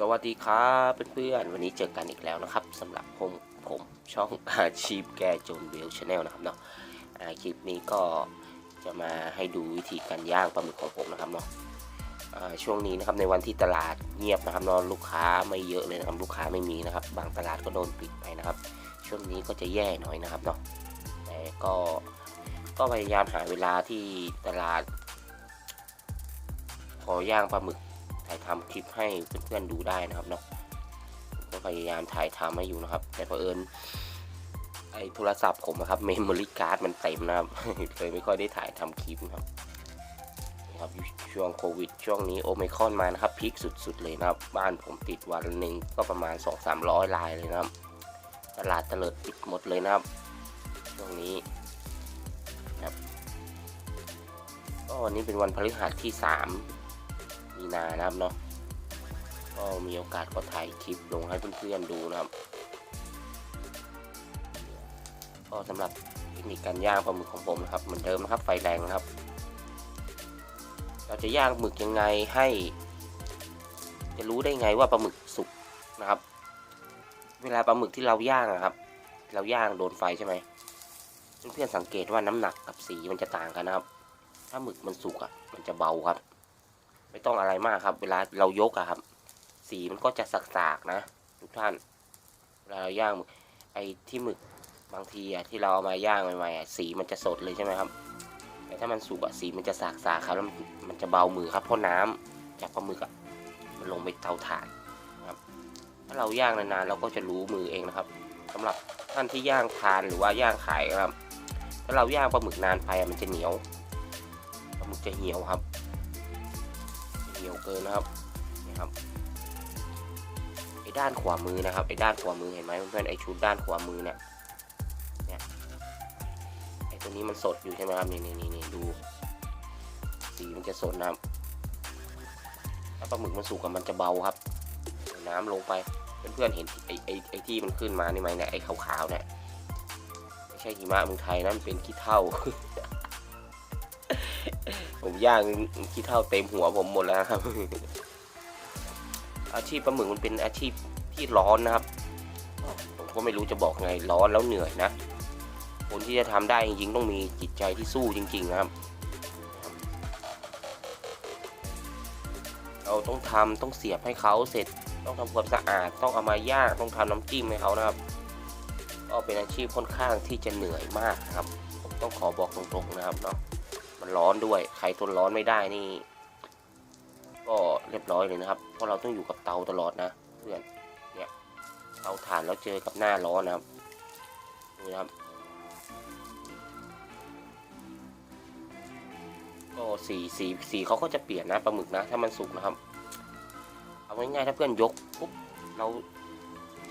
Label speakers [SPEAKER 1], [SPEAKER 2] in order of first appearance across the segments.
[SPEAKER 1] สวัสดีครับเพื่อนๆวันนี้เจอกันอีกแล้วนะครับสำหรับผมผมช่องอาชีพแกโจนเวลชาแนลนะครับเนาะอาคลิปนี้ก็จะมาให้ดูวิธีการย่างปลาหมึกของผมนะครับเนาะช่วงนี้นะครับในวันที่ตลาดเงียบนะครับเนาะลูกค้าไม่เยอะเลยนะครับลูกค้าไม่มีนะครับ บางตลาดก็โดนปิดไปนะครับ ช่วงนี้ก็จะแย่หน่อยนะครับเนาะแต่ก็ก็พยายามหาเวลาที่ตลาดขอย่างปลาหมึก ถ่ายทำคลิปให้เพื่อนๆดูได้นะครับเนาะก็พยายามถ่ายทำให้อยู่นะครับ แต่เผอิญไอโทรศัพท์ผมนะครับเมมโมรี่การ์ดมันเต็มนะครับเลยไม่ค่อยได้ถ่ายทำคลิปนะครับครับช่วงโควิด ช่วงนี้โอไมคอนมานะครับพีคสุดๆเลยนะครับ บ้านผมติดวันหนึ่งก็ประมาณ 2-300รายเลยนะครับ ตลาดเตลิดปิดหมดเลยนะครับช่วงนี้นะครับก็วันนี้เป็นวันพฤหัสที่ 3 มีนานะครับเนาะก็มีโอกาสก็ถ่ายคลิปลงให้เพื่อนๆดูนะครับ ก็สำหรับเทคนิคการย่างปลาหมึกของผมนะครับเหมือนเดิมนะครับไฟแรงนะครับ เราจะย่างหมึกยังไงให้ จะรู้ได้ไงว่าปลาหมึกสุกนะครับ เวลาปลาหมึกที่เราย่างอะครับ เราย่างโดนไฟใช่ไหมเพื่อนๆสังเกตว่าน้ำหนักกับสีมันจะต่างกันนะครับ ถ้าหมึกมันสุกอะมันจะเบาครับ ไม่ต้องอะไรมากครับ เวลาเรายกอะครับ สีมันก็จะสักๆนะ ทุกท่านเวลาเราย่างหมึกไอ้ที่หมึกบางทีอะที่เราเอามาย่างใหม่ๆอะสีมันจะสดเลยใช่ไหมครับแต่ถ้ามันสุกอะสีมันจะสากๆครับแล้วมันจะเบามือครับเพราะน้ำจากปลาหมึกอะมันลงไปเตาถ่านนะครับ ถ้าเราย่างนานๆเราก็จะรู้มือเองนะครับสำหรับท่านที่ย่างทานหรือว่าย่างขายนะครับ ถ้าเราย่างปลาหมึกนานไปมันจะเหนียวปลาหมึกจะเหี่ยวครับ เกินนะครับนี่ครับไอ้ด้านขวามือนะครับไอ้ด้านขวามือเห็นไหมเพื่อนๆไอ้ชุดด้านขวามือเนี่ยเนี่ยไอ้ตัวนี้มันสดอยู่ใช่ไหมครับนี่นี่นี่ดู สีมันจะสดนะครับถ้าปลาหมึกมันสุกกับมันจะเบาครับน้ำลงไปเพื่อนๆเห็นไอ้ไอ้ไอ้ที่มันขึ้นมานี่ไหมเนี่ยไอ้ขาวๆเนี่ยไม่ใช่หิมะเมืองไทยนะมันเป็นขี้เถ้า ผมย่างขี้เท่าเต็มหัวผมหมดแล้วครับ อาชีพปลาหมึกมันเป็นอาชีพที่ร้อนนะครับ ผมก็ไม่รู้จะบอกไงร้อนแล้วเหนื่อยนะ คนที่จะทำได้จริงๆต้องมีจิตใจที่สู้จริง ๆ นะครับ เราต้องทำต้องเสียบให้เขาเสร็จ ต้องทำความสะอาด ต้องเอามาย่างต้องทำน้ำจิ้มให้เขานะครับ ก็เป็นอาชีพค่อนข้างที่จะเหนื่อยมากครับ ผมต้องขอบอกตรงๆนะครับเนาะ ร้อนด้วย ใครทนร้อนไม่ได้นี่ ก็เรียบร้อยเลยนะครับ เพราะเราต้องอยู่กับเตาตลอดนะ เพื่อน เนี่ย เตาถ่านแล้วเจอกับหน้าร้อนนะครับนี่นะครับ ก็สีสีสีเขาก็จะเปลี่ยนนะปลาหมึกนะ ถ้ามันสุกนะครับ เอาง่ายๆถ้าเพื่อนยกปุ๊บเรา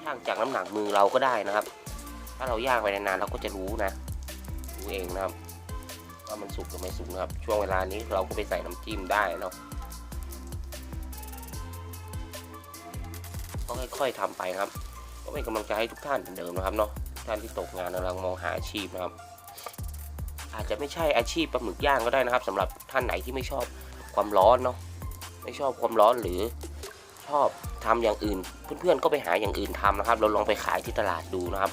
[SPEAKER 1] ช่างจากน้ำหนักมือเราก็ได้นะครับ ถ้าเราย่างไปนานๆเราก็จะรู้นะ รู้เองนะครับ ว่ามันสุกหรือไม่สุกนะครับ ช่วงเวลานี้เราก็ไปใส่น้ำจิ้มได้เนาะก็ค่อยๆทำไปครับ ก็เป็นกำลังใจให้ทุกท่านเหมือนเดิมนะครับเนาะท่านที่ตกงานกำลังมองหาอาชีพนะครับ อาจจะไม่ใช่อาชีพปลาหมึกย่างก็ได้นะครับสำหรับท่านไหนที่ไม่ชอบความร้อนเนาะไม่ชอบความร้อนหรือชอบทำอย่างอื่น เพื่อนๆก็ไปหาอย่างอื่นทำนะครับ เราลองไปขายที่ตลาดดูนะครับ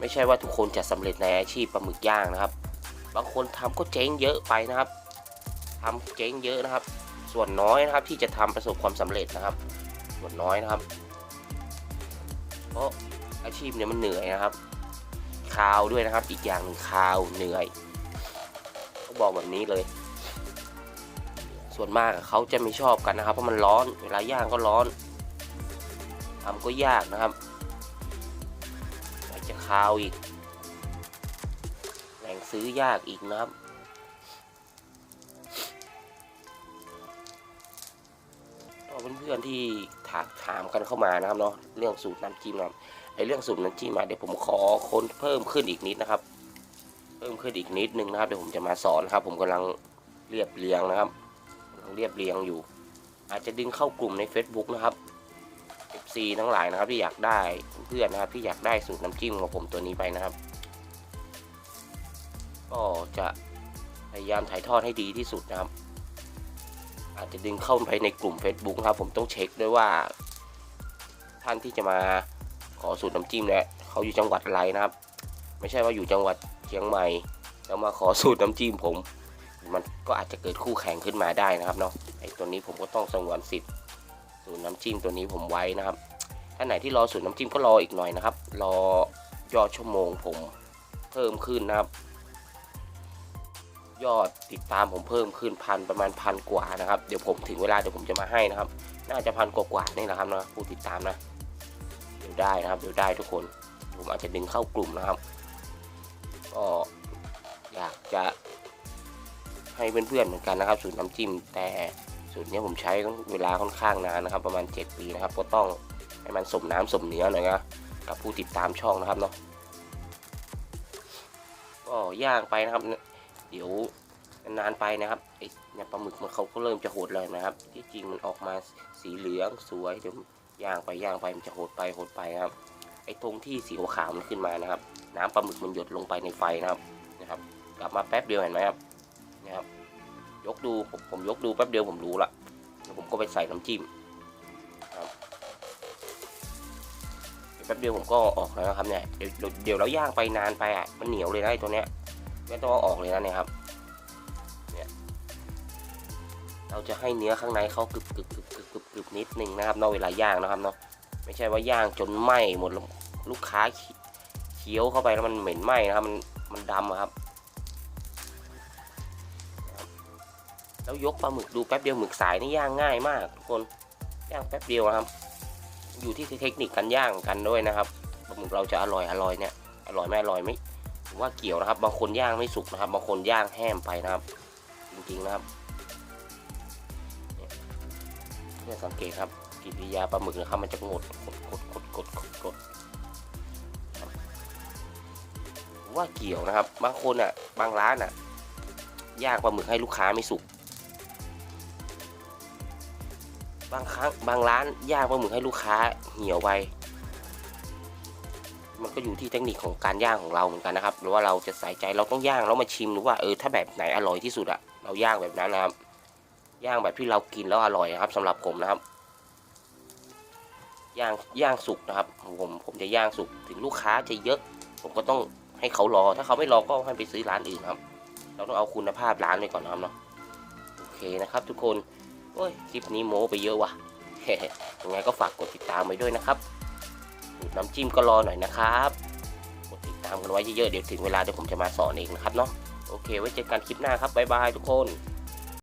[SPEAKER 1] ไม่ใช่ว่าทุกคนจะสำเร็จในอาชีพปลาหมึกย่างนะครับ บางคนทำก็เจ๊งเยอะไปนะครับทำเจ๊งเยอะนะครับ ส่วนน้อยนะครับที่จะทำประสบความสำเร็จนะครับ ส่วนน้อยนะครับ เพราะอาชีพเนี่ยมันเหนื่อยนะครับคาวด้วยนะครับ อีกอย่างหนึ่งคาวเหนื่อยเขาบอกแบบนี้เลย ส่วนมากเขาจะไม่ชอบกันนะครับ เพราะมันร้อน เวลาย่างก็ร้อนทำก็ยากนะครับ คาวอีก แหล่งซื้อยากอีกนะครับ ก็เพื่อนๆที่ถามถามกันเข้ามานะครับเนาะเรื่องสูตรน้ำจิ้มนะครับไอเรื่องสูตรน้ำจิ้มมาเดี๋ยวผมขอค้นเพิ่มขึ้นอีกนิดนะครับ เพิ่มขึ้นอีกนิดนึงนะครับ เดี๋ยวผมจะมาสอนครับ ผมกำลังเรียบเรียงนะครับกำลังเรียบเรียงอยู่ อาจจะดึงเข้ากลุ่มใน Facebook นะครับ ทั้งหลายนะครับที่อยากได้เพื่อนนะครับที่อยากได้สูตรน้ำจิ้มของผมตัวนี้ไปนะครับ ก็จะพยายามถ่ายทอดให้ดีที่สุดนะครับ อาจจะดึงเข้าไปในกลุ่ม Facebook ครับ ผมต้องเช็คด้วยว่า ท่านที่จะมาขอสูตรน้ำจิ้มเนี่ยเขาอยู่จังหวัดอะไรนะครับ ไม่ใช่ว่าอยู่จังหวัดเชียงใหม่แล้วมาขอสูตรน้ำจิ้มผม มันก็อาจจะเกิดคู่แข่งขึ้นมาได้นะครับเนาะไอ้ตัวนี้ผมก็ต้องสงวนสิทธิ์ สูตรน้ำจิ้มตัวนี้ผมไว้นะครับ ท่านไหนที่รอสูตรน้ำจิ้มก็รออีกหน่อยนะครับ รอยอดชั่วโมงผมเพิ่มขึ้นนะครับ ยอดติดตามผมเพิ่มขึ้นพันประมาณพันกว่านะครับ เดี๋ยวผมถึงเวลาเดี๋ยวผมจะมาให้นะครับ น่าจะพันกว่าๆนี่แหละครับนะผู้ติดตามนะ เดี๋ยวได้นะครับ เดี๋ยวได้ทุกคน ผมอาจจะดึงเข้ากลุ่มนะครับ ก็อยากจะให้เพื่อนๆเหมือนกันนะครับ สูตรน้ำจิ้มแต่ สูตรนี้ผมใช้เวลาค่อนข้างนานนะครับ ประมาณ 7 ปีนะครับ ก็ต้องให้มันสมน้ำสมเนื้อหน่อยนะกับผู้ติดตามช่องนะครับเนาะก็ย่างไปนะครับ เดี๋ยวนานไปนะครับไอ้เนี่ยปลาหมึกมันเขาก็เริ่มจะโหดเลยนะครับ ที่จริงมันออกมาสีเหลืองสวยเดี๋ยวย่างไปย่างไปมันจะโหดไปโหดไปครับ ไอ้ตรงที่สีขาวๆมันขึ้นมานะครับ น้ำปลาหมึกมันหยดลงไปในไฟนะครับนะครับ กลับมาแป๊บเดียวเห็นไหมครับนะครับ ยกดูผมผมยกดูแป๊บเดียวผมรู้ละแล้วผมก็ไปใส่น้ำจิ้มครับแป๊บเดียวผมก็ออกแล้วนะครับเนี่ยเดี๋ยวเดี๋ยวเราย่างไปนานไปอะมันเหนียวเลยนะไอ้ตัวเนี้ยไม่ต้องออกเลยนะเนี่ยครับเนี่ยเราจะให้เนื้อข้างในเขากรึบกรึบกรึบกรึบกรึบกรึบนิดนึงนะครับนอกเวลาย่างนะครับเนาะไม่ใช่ว่าย่างจนไหม้หมดแล้วลูกค้าเคี้ยวเข้าไปแล้วมันเหม็นไหม้นะครับมันมันดำครับ แล้วยกปลาหมึกดูแป๊บเดียวหมึกสายนี่ย่างง่ายมากทุกคนย่างแป๊บเดียวครับ อยู่ที่เทคนิคการย่างกันด้วยนะครับปลาหมึกเราจะอร่อยอร่อยเนี่ยอร่อยไม่อร่อยไม่ผมว่าเกี่ยวนะครับ บางคนย่างไม่สุกนะครับ บางคนย่างแห้มไปนะครับ จริงๆนะครับเนี่ยสังเกตครับกิริยาปลาหมึกนะครับมันจะงดกดกดกดกดกดกดว่าเกี่ยวนะครับ บางคนอะ บางร้านอะย่างปลาหมึกให้ลูกค้าไม่สุก บางครั้งบางร้านย่างปลาหมึกให้ลูกค้าเหี่ยวไปมันก็อยู่ที่เทคนิคของการย่างของเราเหมือนกันนะครับ หรือว่าเราจะใส่ใจเราต้องย่างแล้วมาชิมดูว่าเออถ้าแบบไหนอร่อยที่สุดอะเราย่างแบบนั้นนะครับ ย่างแบบที่เรากินแล้วอร่อยนะครับสำหรับผมนะครับ ย่างย่างสุกนะครับ ผมผมจะย่างสุกถึงลูกค้าจะเยอะ ผมก็ต้องให้เขารอ ถ้าเขาไม่รอก็ให้ไปซื้อร้านอื่นครับ เราต้องเอาคุณภาพร้านไปก่อนนะครับเนาะโอเคนะครับ ทุกคน โอ้ยคลิปนี้โม้ไปเยอะว่ะยังไงก็ฝากกดติดตามไว้ด้วยนะครับน้ำจิ้มก็รอหน่อยนะครับ กดติดตามกันไว้เยอะๆเดี๋ยวถึงเวลาเดี๋ยวผมจะมาสอนเองนะครับเนาะโอเค ไว้เจอกันคลิปหน้าครับบ๊ายบายทุกคน